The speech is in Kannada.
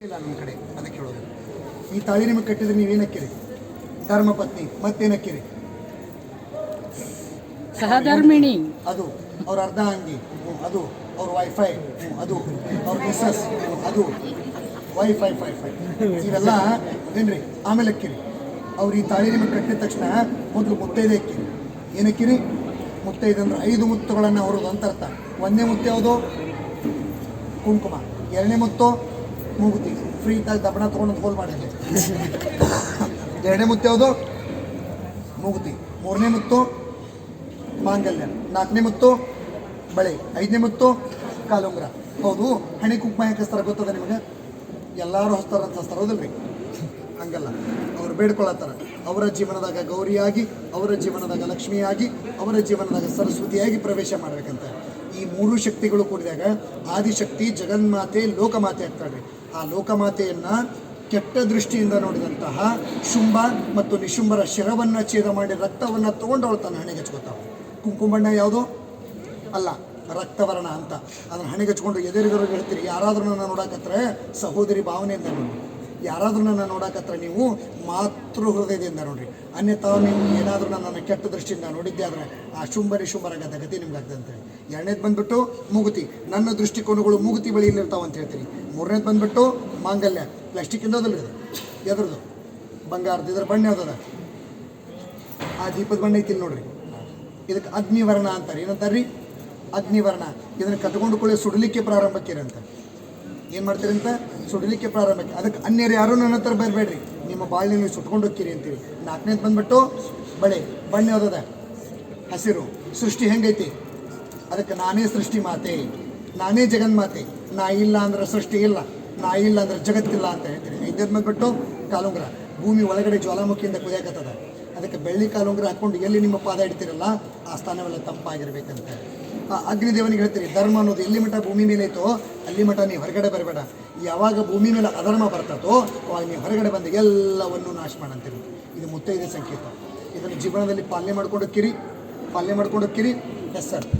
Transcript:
ಇಲ್ಲ ನಮ್ಮ ಕಡೆ ಅದಕ್ಕೆ ಹೇಳೋದು. ಈ ತಾಳಿ ನಿಮಗೆ ಕಟ್ಟಿದ್ರೆ ನೀವೇನಕ್ಕಿರಿ ಧರ್ಮಪತ್ನಿ ಮತ್ತೇನಕ್ಕಿರಿ? ಸಹಧರ್ಮಿಣಿ. ಅದು ಅವ್ರ ಅರ್ಧ ಅಂಗಿ ಹ್ಮ್, ಅದು ಅವ್ರ ವೈಫೈ ಹ್ಮ್, ಅದು ಅವ್ರ ಮಿಸ್ಸಸ್ ಹ್ಮ್, ಅದು ವೈಫೈ ಫೈಫೈ ಫೈ ಇವೆಲ್ಲ ಏನ್ರಿ ಆಮೇಲೆ ಅಕ್ಕಿರಿ ಅವ್ರು ಈ ತಾಳಿ ನಿಮಗೆ ಕಟ್ಟಿದ ತಕ್ಷಣ ಮೊದಲು ಮುತ್ತೈದೆ ಅಕ್ಕಿರಿ ಏನಕ್ಕಿರಿ? ಮುತ್ತೈದೆ ಅಂದ್ರೆ ಐದು ಮುತ್ತುಗಳನ್ನು ಹೊರದು ಅಂತ ಅರ್ಥ ಒಂದನೇ ಮುತ್ತು ಯಾವುದು? ಕುಂಕುಮ. ಎರಡನೇ ಮುತ್ತು? ಮೂಗುತಿ. ಫ್ರೀ ಇದ್ದಾಗ ದಬ್ಬಣ ತೊಗೊಂಡು ಹೋಲ್ ಮಾಡಿದ್ದೆ ಎರಡನೇ ಮುತ್ತು ಯಾವುದು? ಮೂಗುತಿ. ಮೂರನೇ ಮುತ್ತು ಮಾಂಗಲ್ಯ. ನಾಲ್ಕನೇ ಮುತ್ತು ಬಳೆ. ಐದನೇ ಮುತ್ತು ಕಾಲುಂಗ್ರ. ಹೌದು, ಹಣೆ ಕುಂಕುಮ ಯಾಕೆ ಹಚ್ತಾರ ಗೊತ್ತದ ನಿಮಗೆ? ಎಲ್ಲರೂ ಹಸ್ತಾರಂತ ಅಂತ ಹಚ್ತಾರ, ಹೌದಲ್ರಿ? ಹಂಗಲ್ಲ. ಅವ್ರು ಬೇಡ್ಕೊಳತ್ತಾರ. ಅವರ ಜೀವನದಾಗ ಗೌರಿಯಾಗಿ, ಅವರ ಜೀವನದಾಗ ಲಕ್ಷ್ಮಿಯಾಗಿ, ಅವರ ಜೀವನದಾಗ ಸರಸ್ವತಿಯಾಗಿ ಪ್ರವೇಶ ಮಾಡ್ಬೇಕಂತ. ಈ ಮೂರು ಶಕ್ತಿಗಳು ಕೂಡಿದಾಗ ಆದಿಶಕ್ತಿ, ಜಗನ್ಮಾತೆ, ಲೋಕಮಾತೆ ಆಗ್ತಾಳ್ರಿ. ಆ ಲೋಕಮಾತೆಯನ್ನು ಕೆಟ್ಟ ದೃಷ್ಟಿಯಿಂದ ನೋಡಿದಂತಹ ಶುಂಭ ಮತ್ತು ನಿಶುಂಭರ ಶಿರವನ್ನು ಛೇದ ಮಾಡಿ ರಕ್ತವನ್ನು ತಗೊಂಡು ಅವಳು ತನ್ನ ಹಣೆಗೆ ಹಚ್ಕೋತಾವ ಕುಂಕುಮಣ್ಣ ಯಾವುದು? ಅಲ್ಲ, ರಕ್ತವರ್ಣ ಅಂತ. ಅದನ್ನು ಹಣೆಗೆ ಹಚ್ಕೊಂಡು ಎದುರಿಗರು ಹೇಳ್ತೀರಿ, ಯಾರಾದರೂ ನನ್ನ ನೋಡಕತ್ರೆ ಸಹೋದರಿ ಭಾವನೆಯಿಂದ ನೋಡಿ. ಯಾರಾದ್ರೂ ನನ್ನ ನೋಡಕತ್ರ ನೀವು ಮಾತೃ ಹೃದಯದಿಂದ ನೋಡ್ರಿ. ಅನ್ಯತಾವ ನೀವು ಏನಾದರೂ ನನ್ನನ್ನು ಕೆಟ್ಟ ದೃಷ್ಟಿಯಿಂದ ನೋಡಿದ್ದೆ ಆದರೆ ಆ ಶುಂಭರಿ ಶುಂಭರಾಗದ ಗತಿ ನಿಮ್ಗೆ ಆಗ್ತದೆ ಅಂತೇಳಿ ಎರಡನೇದು ಬಂದ್ಬಿಟ್ಟು ಮುಗುತಿ. ನನ್ನ ದೃಷ್ಟಿಕೋನಗಳು ಮುಗುತಿ ಬಳಿ ಇಲ್ಲಿರ್ತಾವೆ ಅಂತ ಹೇಳ್ತೀರಿ ಮೂರನೇದು ಬಂದ್ಬಿಟ್ಟು ಮಾಂಗಲ್ಯ. ಪ್ಲಾಸ್ಟಿಕ್ ಇಂದೋದಲ್ಲ ಇದು ಎದ್ರದ್ದು ಬಂಗಾರದ ಇದ್ರ ಬಣ್ಣ ಯಾವ್ದದ? ಆ ದೀಪದ ಬಣ್ಣ ಐತಿ ನೋಡ್ರಿ. ಇದಕ್ಕೆ ಅಗ್ನಿವರ್ಣ ಅಂತಾರೆ. ಏನಂತಾರ್ರಿ? ಅಗ್ನಿವರ್ಣ. ಇದನ್ನು ಕಟ್ಕೊಂಡು ಕೂಡ ಸುಡಲಿಕ್ಕೆ ಪ್ರಾರಂಭಕ್ಕಿರಂತ ಏನು ಮಾಡ್ತೀರಿ ಅಂತ ಸುಡಲಿಕ್ಕೆ ಪ್ರಾರಂಭಕ್ಕೆ ಅದಕ್ಕೆ ಅನ್ಯರು ಯಾರು ನನ್ನ ಹತ್ರ ಬರಬೇಡ್ರಿ. ನಿಮ್ಮ ಬಾಳಿನ ನೀವು ಸುಟ್ಕೊಂಡು ಹೋಗ್ತೀರಿ ಅಂತೀರಿ. ನಾಲ್ಕನೇದು ಬಂದ್ಬಿಟ್ಟು ಬಳೆ, ಬಣ್ಣ ಯಾವುದದ? ಹಸಿರು. ಸೃಷ್ಟಿ ಹೆಂಗೈತಿ? ಅದಕ್ಕೆ ನಾನೇ ಸೃಷ್ಟಿ ಮಾತೆ, ನಾನೇ ಜಗನ್ಮಾತೆ. ನಾ ಇಲ್ಲ ಅಂದ್ರೆ ಸೃಷ್ಟಿ ಇಲ್ಲ, ನಾ ಇಲ್ಲ ಅಂದ್ರೆ ಜಗತ್ತಿಲ್ಲ ಅಂತ ಹೇಳ್ತೀನಿ ಐದನೇದು ಬಂದ್ಬಿಟ್ಟು ಕಾಲುಂಗ್ರ. ಭೂಮಿ ಒಳಗಡೆ ಜ್ವಾಲಾಮುಖಿಯಿಂದ ಕುದಿಯಾಕತ್ತದ. ಅದಕ್ಕೆ ಬೆಳ್ಳಿ ಕಾಲುಂಗ್ರ ಹಾಕೊಂಡು ಎಲ್ಲಿ ನಿಮ್ಮ ಪಾದ ಇಡ್ತೀರಲ್ಲ, ಆ ಸ್ಥಾನವೆಲ್ಲ ತಂಪಾಗಿರ್ಬೇಕಂತ. ಅಗ್ನಿದೇವನಿಗೆ ಹೇಳ್ತೀರಿ, ಧರ್ಮ ಅನ್ನೋದು ಎಲ್ಲಿ ಮಠ, ಭೂಮಿ ಮೇಲೆ ಇತ್ತು. ಅಲ್ಲಿ ಮಠ ನೀವು ಹೊರಗಡೆ ಬರಬೇಡ. ಯಾವಾಗ ಭೂಮಿ ಮೇಲೆ ಅಧರ್ಮ ಬರ್ತತೋ, ಅವಾಗ ನೀವು ಹೊರಗಡೆ ಬಂದು ಎಲ್ಲವನ್ನು ನಾಶ ಮಾಡಂತೀರಿ ಇದು ಮುತ್ತೈದೆ ಸಂಕೇತ. ಇದನ್ನು ಜೀವನದಲ್ಲಿ ಪಾಲನೆ ಮಾಡ್ಕೊಂಡು ಕಿರಿ ಪಾಲನೆ ಮಾಡ್ಕೊಂಡು ಕಿರಿ ಎಸ್ ಸರ್